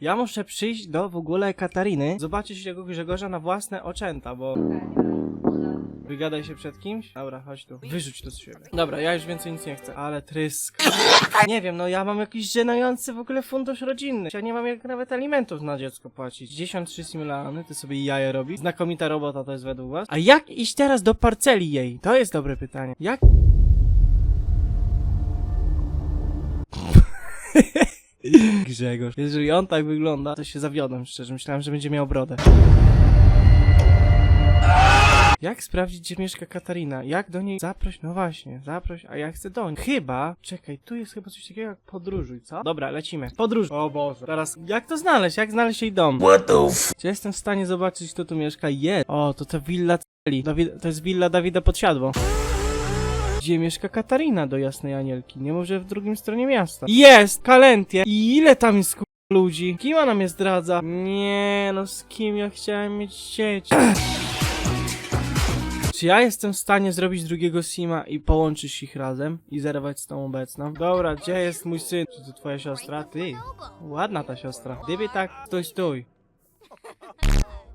Ja muszę przyjść do w ogóle Katariny, zobaczyć tego Grzegorza na własne oczęta, bo... Wygadaj się przed kimś? Dobra, chodź tu. Wyrzuć to z siebie. Dobra, ja już więcej nic nie chcę. Ale trysk. Nie wiem, no ja mam jakiś żenujący w ogóle fundusz rodzinny. Ja nie mam jak nawet alimentów na dziecko płacić. 53 simulany, ty sobie jaje robi. Znakomita robota to jest według was. A jak iść teraz do parceli jej? To jest dobre pytanie. Jak... Grzegorz. Jeżeli on tak wygląda, to się zawiodłem szczerze. Myślałem, że będzie miał brodę. Jak sprawdzić, gdzie mieszka Katarina? Jak do niej zaproś? No właśnie, zaproś, a ja chcę do niej. Chyba, czekaj, tu jest chyba coś takiego jak podróżuj, co? Dobra, lecimy. Podróż. O Boże. Teraz, jak to znaleźć? Jak znaleźć jej dom? What the f? Czy jestem w stanie zobaczyć, kto tu mieszka? Jest. O, to ta willa celi. Dawid, to jest willa Dawida Podsiadło. Gdzie mieszka Katarina do Jasnej Anielki? Nie może w drugim stronie miasta. Jest! Kalentie! I ile tam jest ku- ludzi? Kim ona mnie zdradza? Nie, no z kim ja chciałem mieć dzieci? Czy ja jestem w stanie zrobić drugiego Sima i połączyć ich razem i zerwać z tą obecną? Dobra, gdzie jest mój syn? Czy to twoja siostra? Ty. Ładna ta siostra. Gdyby tak, stój, stój.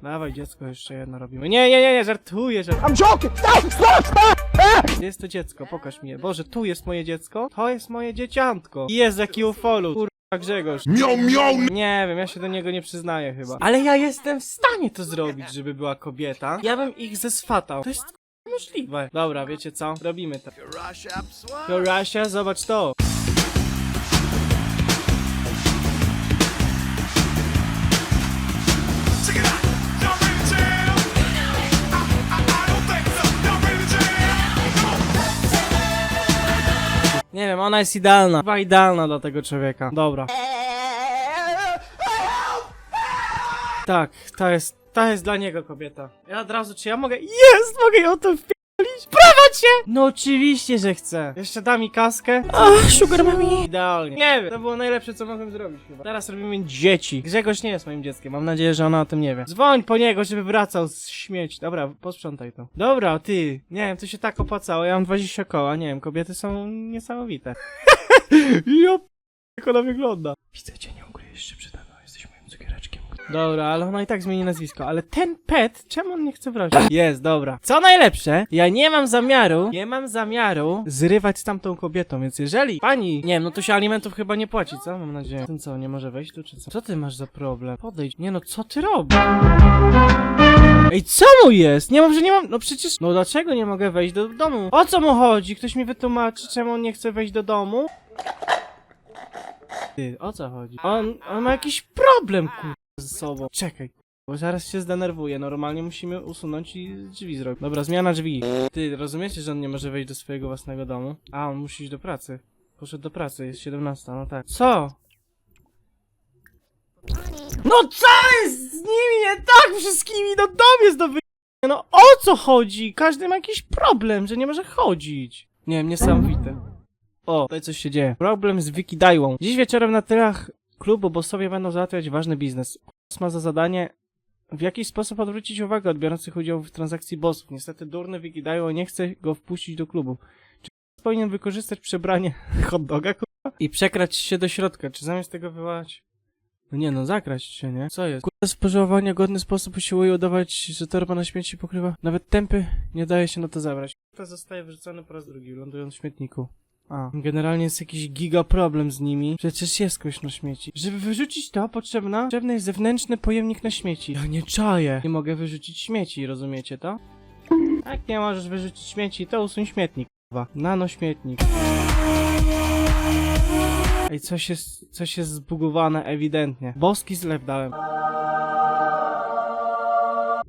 Dawaj dziecko jeszcze jedno robimy. Nie, nie, nie, nie, żartuję. I'm joking! Stop, stop, stop! Gdzie jest to dziecko? Pokaż mi je. Boże, tu jest moje dziecko? To jest moje dzieciątko. Jest jaki ufolu. Kurwa Grzegorz. Miau, miau! Nie wiem, ja się do niego nie przyznaję chyba. Ale ja jestem w stanie to zrobić, żeby była kobieta. Ja bym ich zeswatał. To jest możliwe. Dobra, wiecie co? Robimy to. Jorasia, zobacz to. Wiem, ona jest idealna. Chyba idealna dla tego człowieka. Dobra. Tak, to jest, to jest dla niego kobieta. Ja od razu, czy ja mogę? Jest! Mogę ją to wpierdolić! Prawa cię! No oczywiście, że chcę. Jeszcze da mi kaskę. Ach, sugar mami. Idealnie. Nie wiem, to było najlepsze, co mogłem zrobić chyba. Teraz robimy dzieci. Grzegorz nie jest moim dzieckiem. Mam nadzieję, że ona o tym nie wie. Dzwoń po niego, żeby wracał z śmieci. Dobra, posprzątaj to. Dobra, ty. Nie wiem, to się tak opłacało. Ja mam 20 koła. Nie wiem, kobiety są niesamowite. ja p- jak ona wygląda. Widzę cię, Dobra, ale ona i tak zmieni nazwisko. Ale ten pet, czemu on nie chce wrócić? Jest, dobra. Co najlepsze, ja nie mam zamiaru, nie mam zamiaru zrywać z tamtą kobietą, więc jeżeli pani, nie wiem, no to się alimentów chyba nie płaci, co? Mam nadzieję. Ten co, nie może wejść tu, czy co? Co ty masz za problem? Podejdź. Nie no, co ty robisz? Ej, co mu jest? Nie mam, że nie mam. No przecież. No dlaczego nie mogę wejść do domu? O co mu chodzi? Ktoś mi wytłumaczy, czemu on nie chce wejść do domu? Ty, o co chodzi? On, on ma jakiś problem, kur... ze sobą. Czekaj, bo zaraz się zdenerwuję. Normalnie musimy usunąć i drzwi zrobić. Dobra, zmiana drzwi. Ty, rozumiecie, że on nie może wejść do swojego własnego domu? A, on musi iść do pracy. Poszedł do pracy, jest 17, no tak. Co? No co jest z nimi nie tak wszystkimi? No dom jest do wy... No o co chodzi? Każdy ma jakiś problem, że nie może chodzić. Nie wiem, niesamowite. O, tutaj coś się dzieje. Problem z Wikidajłą. Dziś wieczorem na tylach klubu bossowie będą załatwiać ważny biznes. Boss ma za zadanie w jakiś sposób odwrócić uwagę odbiorących udział w transakcji bossów. Niestety durny Wikidajło nie chce go wpuścić do klubu. Czy boss powinien wykorzystać przebranie hot doga kurwa? i przekrać się do środka? Czy zamiast tego wywołać... No nie no, zakraść się, nie? Co jest? Kurwa, spożywanie godny sposób usiłuje udawać, że torba na śmieci pokrywa. Nawet tępy nie daje się na to zabrać. To zostaje wyrzucony po raz drugi, lądując w śmietniku. A, generalnie jest jakiś giga problem z nimi. Przecież jest kość na śmieci. Żeby wyrzucić to, potrzebna, potrzebny jest zewnętrzny pojemnik na śmieci. Ja nie czaję. Nie mogę wyrzucić śmieci, rozumiecie to? Jak nie możesz wyrzucić śmieci, to usuń śmietnik. Nano śmietnik. Ej, coś jest, coś jest zbugowane ewidentnie. Boski zlew dałem.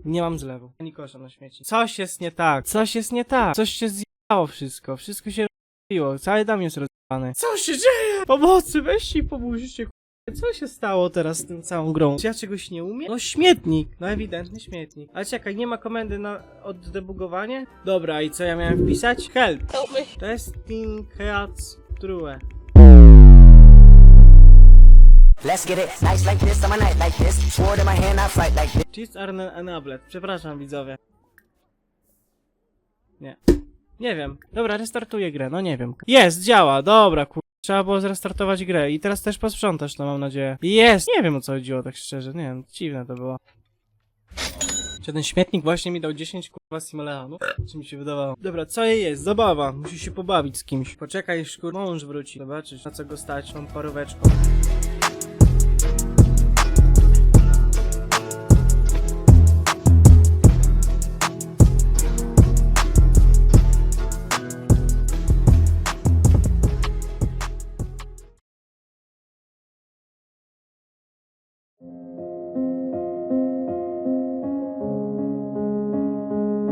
Nie mam zlewu. Ani kosza na śmieci. Coś jest nie tak. Coś jest nie tak. Coś się zjechało wszystko. Wszystko się rozbiło. Cały dom jest rozbany. Co się dzieje? Pomocy, weźcie i pomóżcie. Co się stało teraz z tym całą grą? Czy ja czegoś nie umiem? No śmietnik. No ewidentny śmietnik. Ale czekaj, nie ma komendy na oddebugowanie? Dobra, i co ja miałem wpisać? Help. Testing Heats True. Let's get it nice like this on my night like this. Sword in my hand, I fight like this. Cheats are enabled. Przepraszam widzowie. Nie. Nie wiem. Dobra, restartuję grę, no nie wiem. Jest, działa, dobra, kur... Trzeba było zrestartować grę i teraz też posprzątasz, to mam nadzieję. Jest! Nie wiem o co chodziło, tak szczerze, nie wiem, dziwne to było. Czy ten śmietnik właśnie mi dał 10 kurwa simoleonów? Czy mi się wydawało? Dobra, co jej jest? Zabawa. Musi się pobawić z kimś. Poczekaj, szkur, mąż wróci. Zobaczyć, na co go stać. Tą paróweczką.